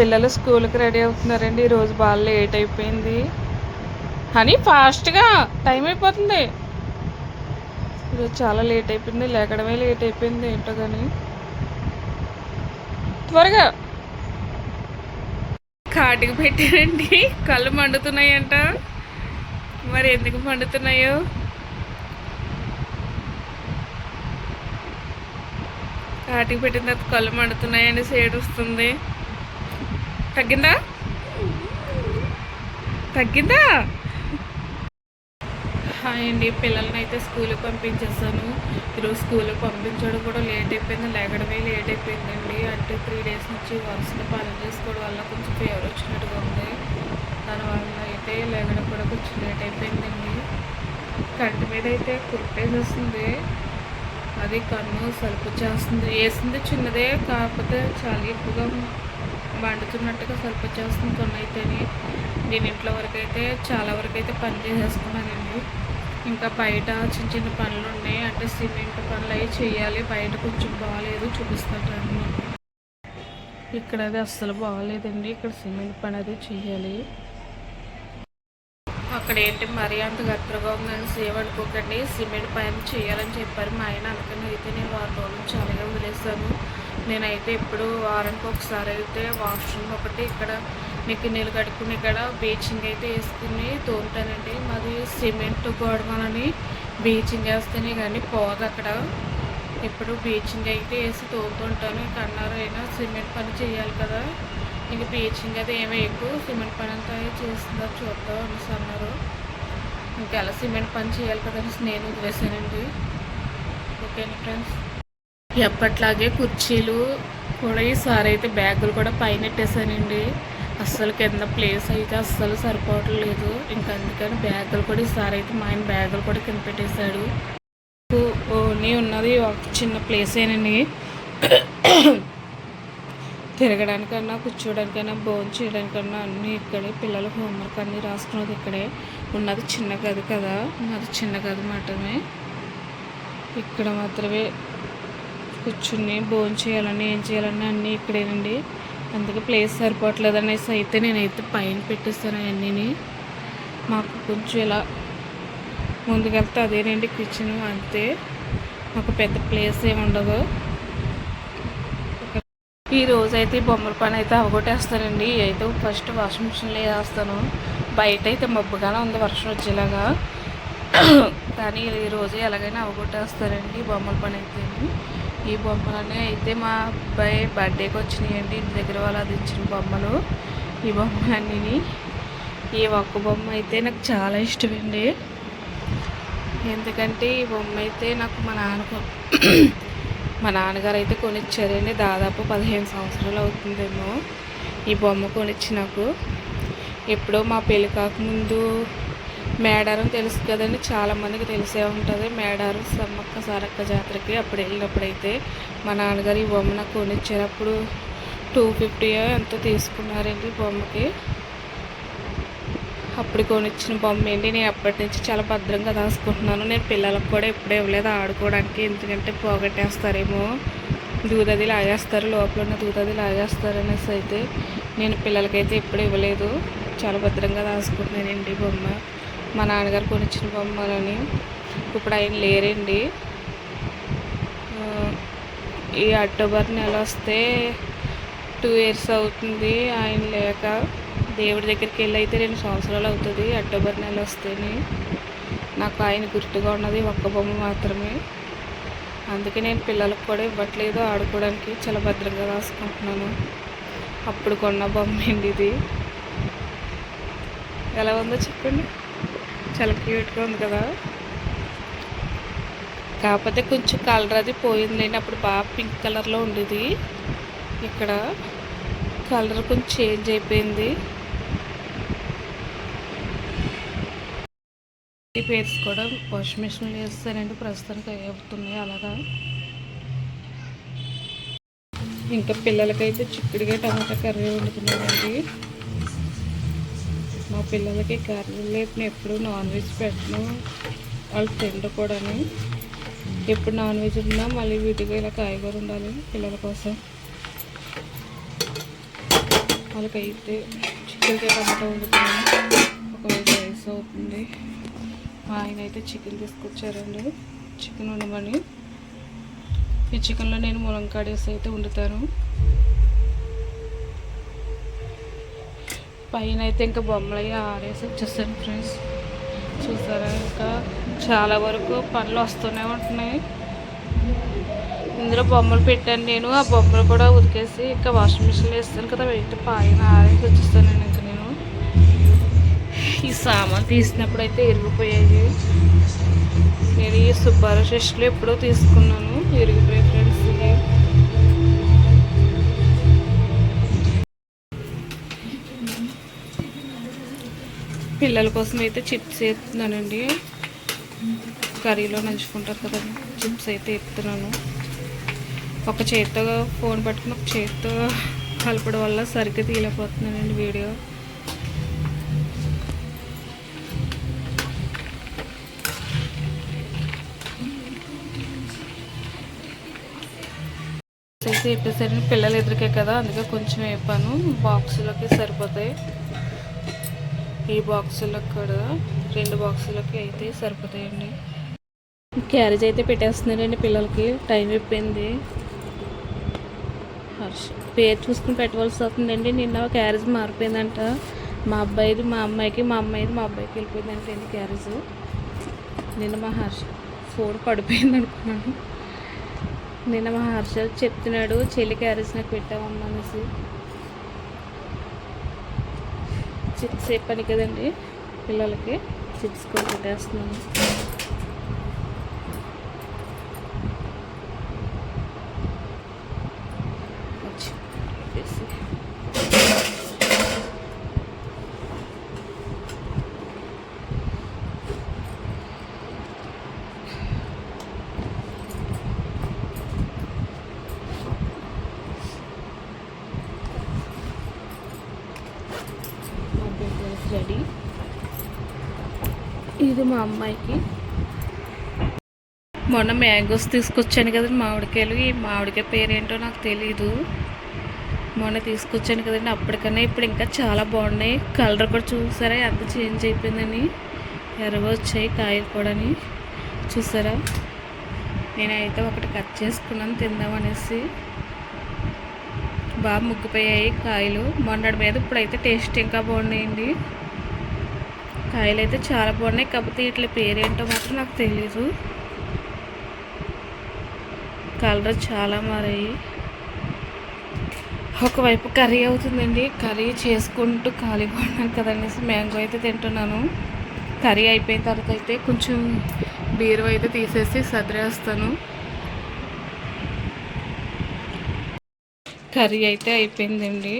పిల్లలు స్కూల్కి రెడీ అవుతున్నారండి. ఈరోజు బాగా లేట్ అయిపోయింది. అని ఫాస్ట్గా టైం అయిపోతుంది. ఈరోజు చాలా లేట్ అయిపోయింది. లేకడమే లేట్ అయిపోయింది. ఏంటో కానీ త్వరగా. కాటికి పెట్టారండి. కళ్ళు మండుతున్నాయంట. మరి ఎందుకు మండుతున్నాయో? కాటికి పెట్టిన తర్వాత కళ్ళు మండుతున్నాయని సేడు వస్తుంది. తగ్గిందా? తగ్గిందా? హాయ్ అండి పిల్లల్ని అయితే స్కూల్కి పంపించేస్తాను ఈరోజు స్కూల్కి పంపించడం కూడా లేట్ అయిపోయింది లేకడమే లేట్ అయిపోయిందండి. అంటే త్రీ డేస్ నుంచి వరుసగా పని చేసుకోవడం వల్ల కొంచెం ఫీవర్ వచ్చినట్టుగా ఉంది. దానివల్ల అయితే లేకడం కూడా కొంచెం లేట్ అయిపోయిందండి. కంటి మీద అయితే కుట్టేసి వస్తుంది అది కన్ను సలుపు చేస్తుంది. వేసింది చిన్నదే కాకపోతే చాలా ఎక్కువగా వండుతున్నట్టుగా సలుపు చేస్తుంది కొన్ని అయితేనే నేను ఇంట్లో వరకు అయితే చాలా వరకు అయితే పని చేసేసుకున్నానండి. ఇంకా బయట చిన్న చిన్న పనులు ఉన్నాయి అంటే సిమెంట్ పనులు అవి చేయాలి. బయట కొంచెం బాగాలేదు చూపిస్తాను ఇక్కడ అది అస్సలు బాగాలేదండి ఇక్కడ సిమెంట్ పని అది చేయాలి. అక్కడ ఏంటి మరీ అంత గట్రగా ఉందని సేవ్ అనుకోకండి. సిమెంట్ పైన చేయాలని చెప్పారు. మా ఆయన అందుకని అయితే నేను వారం రోజులు చాలాగా వదిలేసాను నేనైతే ఇప్పుడు వారానికి ఒకసారి అయితే వాష్రూమ్ ఒకటి ఇక్కడ మీకు నీళ్ళు కడుక్కుని ఇక్కడ బీచింగ్ అయితే వేసుకుని తోముతానండి. మాది సిమెంట్ గోడమని బీచింగ్ వేస్తేనే కానీ పోదు అక్కడ. ఇప్పుడు బీచింగ్ అయితే వేసి తోముతుంటాను ఇంకా అన్నారు అయినా సిమెంట్ పని చేయాలి కదా. ఇంక బీచింగ్ అది ఏమీ ఎక్కువ సిమెంట్ పని అంతా చేస్తుందో చూద్దాం అనేసి అన్నారు. ఇంకా ఎలా సిమెంట్ పని చేయాలి కదా అనేసి నేను వదిలేసానండి. ఓకేనా ఫ్రెండ్స్? ఎప్పట్లాగే కుర్చీలు కూడా ఈసారి అయితే బ్యాగులు కూడా పైన పెట్టేశానండి. అస్సలు కింద ప్లేస్ అయితే అస్సలు సరిపోవట్లేదు ఇంకా అందుకని బ్యాగులు కూడా ఈసారి అయితే మా ఆయన బ్యాగులు కూడా కింద పెట్టేశాడు. ఓన్లీ ఉన్నది ఒక చిన్న ప్లేసేనండి తిరగడానికన్నా కూర్చోడానికైనా భోజనం చేయడానికన్నా అన్నీ ఇక్కడే. పిల్లల హోంవర్క్ అన్నీ రాసుకున్నది ఇక్కడే. ఉన్నది చిన్న గది కదా. ఉన్నది చిన్న గది మాత్రమే. ఇక్కడ మాత్రమే కూర్చుని భోజనం చేయాలని ఏం చేయాలని అన్నీ ఇక్కడేనండి. అందుకే ప్లేస్ సరిపోవట్లేదు అనేసి అయితే నేనైతే పైన పెట్టేస్తాను అవన్నీ మాకు కొంచెం ఇలా ముందుకెళ్తే అదేనండి కిచెన్ అంతే. మాకు పెద్ద ప్లేస్ ఏమి ఉండదు. ఈ రోజు అయితే బొమ్మల పని అయితే అవగొట్టేస్తానండి. అయితే ఫస్ట్ వాషింగ్ మిషన్లో వేస్తాను బయట అయితే మబ్బుగానే ఉంది వర్షం వచ్చేలాగా. కానీ ఈ ఎలాగైనా అవగొట్టేస్తారండి బొమ్మల పని అయితే ఈ బొమ్మలనే అయితే మా అబ్బాయి బర్త్డేకి వచ్చినాయండి. ఇంటి దగ్గర వాళ్ళు అది ఇచ్చిన బొమ్మలు. ఈ బొమ్మలన్నీ ఈ ఒక్క బొమ్మ అయితే నాకు చాలా ఇష్టమండి. ఎందుకంటే ఈ బొమ్మ అయితే నాకు మా నాన్న మా నాన్నగారు అయితే కొనిచ్చారండి. దాదాపు పదిహేను సంవత్సరాలు అవుతుందేమో ఈ బొమ్మ కొనిచ్చి నాకు ఎప్పుడో మా పెళ్ళి కాకముందు మేడారం తెలుసు కదండి చాలామందికి తెలిసే ఉంటుంది. మేడారం సమ్మక్క సారక్క జాతరకి అప్పుడు వెళ్ళినప్పుడైతే మా నాన్నగారు ఈ బొమ్మ నాకు కొనిచ్చారు అప్పుడు టూ ఫిఫ్టీ ఎంతో తీసుకున్నారండి బొమ్మకి. అప్పుడు కొనిచ్చిన బొమ్మ ఏంటి నేను అప్పటి నుంచి చాలా భద్రంగా దాచుకుంటున్నాను. నేను పిల్లలకు కూడా ఎప్పుడూ ఇవ్వలేదు ఆడుకోవడానికి. ఎందుకంటే పోగొట్టేస్తారేమో. దూదది లాగేస్తారు లోపల ఉన్న దూదది లాగేస్తారు అనేసి అయితే నేను పిల్లలకైతే ఎప్పుడు ఇవ్వలేదు. చాలా భద్రంగా దాచుకుంటున్నానండి బొమ్మ. మా నాన్నగారు కొనిచ్చిన బొమ్మలని. ఇప్పుడు ఆయన లేరండి. ఈ అక్టోబర్ నెల వస్తే టూ ఇయర్స్ అవుతుంది ఆయన లేక. దేవుడి దగ్గరికి వెళ్ళి అయితే రెండు సంవత్సరాలు అవుతుంది అక్టోబర్ నెల వస్తేనే. నాకు ఆయన గుర్తుగా ఉన్నది ఒక్క బొమ్మ మాత్రమే. అందుకే నేను పిల్లలకు కూడా ఇవ్వట్లేదు ఆడుకోవడానికి చాలా భద్రంగా రాసుకుంటున్నాను. అప్పుడు కొన్న బొమ్మ అండి ఇది. ఎలా ఉందో చెప్పండి. చాలా క్యూట్గా ఉంది కదా. కాకపోతే కొంచెం కలర్ అది పోయిందండి అప్పుడు బాగా పింక్ కలర్లో ఉండేది. ఇక్కడ కలర్ కొంచెం చేంజ్ అయిపోయింది. ఈ పేర్స్ కూడా వాషింగ్ మిషన్లో వేస్తానండి ప్రస్తుతానికి అవి అవుతున్నాయి అలాగా. ఇంకా పిల్లలకైతే చిక్కుడుగా టమాటా కర్రీ వండుతున్నానండి మా పిల్లలకి కర్రీ లేపిన నేను ఎప్పుడు నాన్ వెజ్ పెట్టను. వాళ్ళు తిండకూడని ఎప్పుడు నాన్ వెజ్ ఉన్నా మళ్ళీ వీటికి ఇలా కాయగూర ఉండాలి పిల్లల కోసం. వాళ్ళకైతే చికెన్కి టమాటా వండుతున్నాను. ఒకవేళ రైస్ అవుతుంది. మా ఆయన అయితే చికెన్ తీసుకొచ్చారండి. చికెన్ వండమని. ఈ చికెన్లో నేను ములంకాడ వేసి అయితే వండుతాను. పైన అయితే ఇంకా బొమ్మలు అవి ఆరేసి వచ్చేసాను ఫ్రెండ్స్. చూసారా ఇంకా చాలా వరకు పనులు వస్తూనే ఉంటున్నాయి. ఇందులో బొమ్మలు పెట్టాను నేను. ఆ బొమ్మలు కూడా ఉతికేసి ఇంకా వాషింగ్ మిషన్లో వేస్తాను కదా వెయిట్ పైన ఆరేసి వచ్చేస్తానండి ఇంకా నేను. ఈ సామాన్ తీసినప్పుడు అయితే ఇరిగిపోయాయి. నేను ఈ సుబ్బారావు ఎప్పుడో తీసుకున్నాను. ఇరిగిపోయాయి ఫ్రెండ్స్. పిల్లల కోసం అయితే చిప్స్ వేస్తున్నానండి. కర్రీలో నంచుకుంటారు కదా చిప్స్ అయితే ఎత్తున్నాను ఒక చేత్తో ఫోన్ పట్టుకుని ఒక చేత్తో కలపడం వల్ల సరిగ్గా తీయలేకపోతున్నానండి వీడియో. అయితే చెప్పేసరికి పిల్లలు ఎదురికే కదా అందుకే కొంచెం వేపాను. బాక్సులకి సరిపోతాయి. ఈ బాక్సులకు కూడా రెండు బాక్సులకి అయితే సరిపోతాయండి. క్యారేజ్ అయితే పెట్టేస్తున్నారండి పిల్లలకి. టైం అయిపోయింది. హర్ష పేరు చూసుకుని పెట్టవలసి వస్తుందండి. నిన్న క్యారేజ్ మారిపోయిందంట. మా అబ్బాయిది మా అమ్మాయికి మా అమ్మాయిది మా అబ్బాయికి వెళ్ళిపోయిందంట అండి క్యారేజ్. నిన్న మా హర్ష ఫోన్ పడిపోయింది అనుకున్నాను. నిన్న మా హర్ష చెప్తున్నాడు చెల్లి క్యారేజ్ నాకు పెట్టామమ్మా అనేసి. చిప్స్ ఏ పని కదండి పిల్లలకి. చిప్స్ కొంచెం వేస్తున్నాను వచ్చి పెట్టేసి. మా బిజినెస్ రెడీ ఇది మా అమ్మాయికి. మొన్న మ్యాంగోస్ తీసుకొచ్చాను కదండి మామిడికాయలు. ఈ మామిడికాయ పేరేంటో నాకు తెలీదు. మొన్న తీసుకొచ్చాను కదండి అప్పటికన్నా ఇప్పుడు ఇంకా చాలా బాగున్నాయి. కలర్ కూడా చూసారా? ఎంత చేంజ్ అయిపోయిందని. ఎర్రగా వచ్చాయి కాయలు కూడా చూసారా? నేనైతే ఒకటి కట్ చేసుకున్నాను తిందామనేసి బాగా ముగ్గిపోయాయి కాయలు. మొన్నటి మీద ఇప్పుడైతే టేస్ట్ ఇంకా బాగున్నాయండి. కాయలు అయితే చాలా బాగున్నాయి. కాకపోతే వీటి పేరేంటో మాత్రం నాకు తెలీదు. కలర్ చాలా మారాయి. ఒకవైపు కర్రీ అవుతుందండి. కర్రీ చేసుకుంటూ ఖాళీగా ఉన్నాను కదనేసి మ్యాంగో అయితే తింటున్నాను. కర్రీ అయిపోయిన తర్వాత అయితే కొంచెం బీరు అయితే తీసేసి సదిరేస్తాను. కర్రీ అయితే అయిపోయిందండి.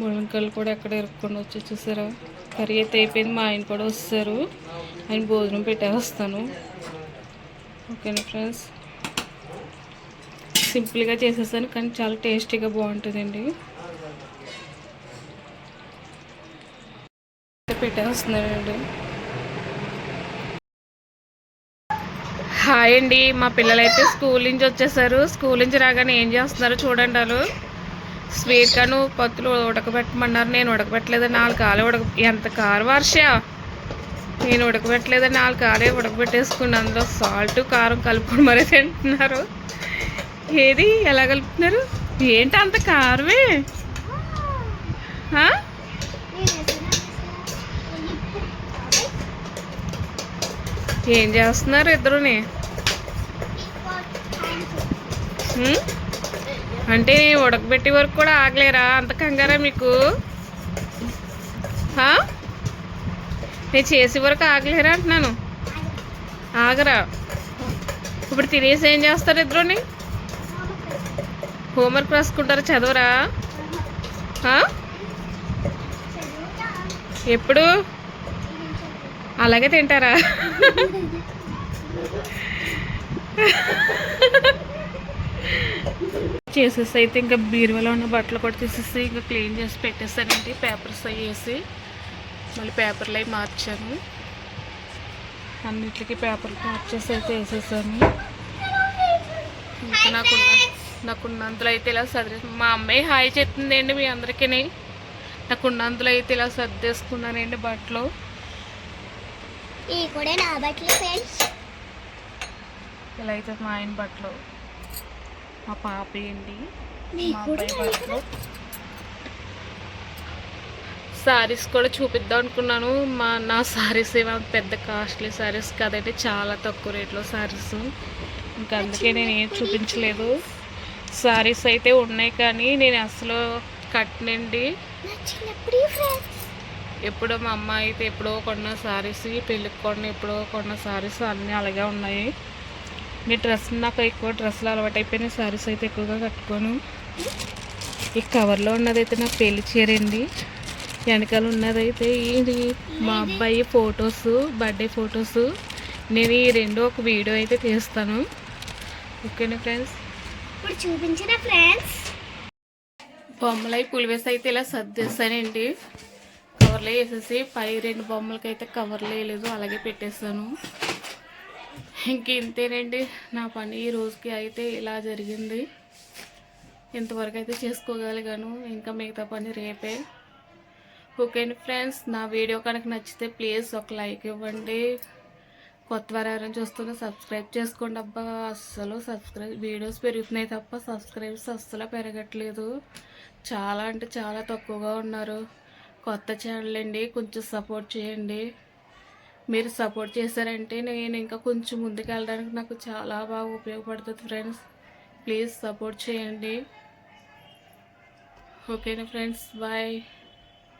మునక్కాయలు కూడా ఎక్కడ ఇరుక్కొని వచ్చి చూసారా? కర్రీ అయితే అయిపోయింది. మా ఆయన కూడా వస్తారు. ఆయన భోజనం పెట్టే వస్తాను. ఓకేనా ఫ్రెండ్స్? సింపుల్గా చేసేసాను కానీ చాలా టేస్టీగా బాగుంటుందండి. పెట్టేస్తున్నానండి హాయ్ అండి. మా పిల్లలైతే స్కూల్ నుంచి వచ్చేసారు. స్కూల్ నుంచి రాగానే ఏం చేస్తున్నారు చూడండి వాళ్ళు స్వీట్ కాను పత్తులు ఉడకబెట్టమన్నారు. నేను ఉడకబెట్టలేదు నాలుగు కాలే ఉడక ఎంత కారు వర్ష? నేను ఉడకబెట్టలేదు నాలుగు కాలే ఉడకబెట్టేసుకుని అందులో సాల్ట్ కారం కలుపుకొని మరీ తింటున్నారు. ఏది? ఎలా కలుపుతున్నారు? ఏంటి అంత కారమే? ఏం చేస్తున్నారు ఇద్దరుని? అంటే ఉడకబెట్టే వరకు కూడా ఆగలేరా? అంత కంగారా మీకు? నేను చేసే వరకు ఆగలేరా అంటున్నాను. ఆగరా? ఇప్పుడు తినేసి ఏం చేస్తారు ఇద్దరుని? హోంవర్క్ రాసుకుంటారా చదవరా? ఎప్పుడు? అలాగే తింటారా? చేసేసి అయితే ఇంకా బీరువాలో ఉన్న బట్టలు కూడా తీసేసి ఇంకా క్లీన్ చేసి పెట్టేస్తానండి పేపర్స్ అవి వేసి మళ్ళీ పేపర్లు అవి మార్చాను. అన్నిటికీ పేపర్లు మార్చేసి అయితే వేసేసాను. ఇంకా నాకున్న నాకు ఉన్నంతలో అయితే ఇలా సర్ది మా అమ్మాయి హాయ్ చెప్తుందండి మీ అందరికీ. నాకు ఉన్నంతలో అయితే ఇలా సర్దేసుకున్నానండి బట్టలు. ఈ కూడా నా బట్టలు ఫ్రెండ్స్. ఇలా అయితే మా ఆయన బట్టలు మా పాప ఏంటి? మా అబ్బాయి సారీస్ కూడా చూపిద్దాం అనుకున్నాను. మా నా సారీస్ ఏమో పెద్ద కాస్ట్లీ సారీస్ కదండి చాలా తక్కువ రేట్లో సారీస్ ఇంకా అందుకే నేను ఏం చూపించలేదు. సారీస్ అయితే ఉన్నాయి కానీ నేను అసలు కట్టనండి. ఎప్పుడో మా అమ్మ అయితే ఎప్పుడో కొన్న సారీస్ పెళ్ళికి కొన్న ఎప్పుడో కొన్న సారీస్ అన్నీ అలాగే ఉన్నాయి. మీ డ్రెస్ నాకు ఎక్కువ డ్రెస్సులు అలవాటు అయిపోయినాయి. సారీస్ అయితే ఎక్కువగా కట్టుకోను. ఈ కవర్లో ఉన్నదైతే నా పెళ్ళి చీర అండి. వెనకాల ఉన్నదైతే ఇది మా అబ్బాయి ఫొటోస్ బర్త్డే ఫొటోస్. నేను ఈ రెండు ఒక వీడియో అయితే తీస్తాను. ఓకేనా ఫ్రెండ్స్? ఇప్పుడు చూపించిన ఫ్రెండ్స్. బొమ్మలై పులివేసి అయితే ఇలా సర్దేస్తానండి కవర్లో వేసేసి పై రెండు బొమ్మలకి అయితే కవర్లో వేయలేదు అలాగే పెట్టేస్తాను ఇంకేంతేనండి నా పని ఈ రోజుకి అయితే ఇలా జరిగింది. ఇంతవరకు అయితే చేసుకోగలిగాను ఇంకా మిగతా పని రేపే. ఓకే ఫ్రెండ్స్ నా వీడియో కనుక నచ్చితే ప్లీజ్ ఒక లైక్ ఇవ్వండి. కొత్త వారు ఎవరైనా చూస్తున్నా సబ్స్క్రైబ్ చేసుకోండి అబ్బా. అస్సలు సబ్స్క్రైబ్ వీడియోస్ పెరుగుతున్నాయి తప్ప సబ్స్క్రైబ్స్ అస్సలు పెరగట్లేదు. చాలా అంటే చాలా తక్కువగా ఉన్నారు. కొత్త ఛానల్ అండి కొంచెం సపోర్ట్ చేయండి. మీరు సపోర్ట్ చేశారంటే నేను ఇంకా కొంచెం ముందుకు వెళ్ళడానికి నాకు చాలా బాగా ఉపయోగపడుతుంది ఫ్రెండ్స్. ప్లీజ్ సపోర్ట్ చేయండి. ఓకేనా ఫ్రెండ్స్? బాయ్.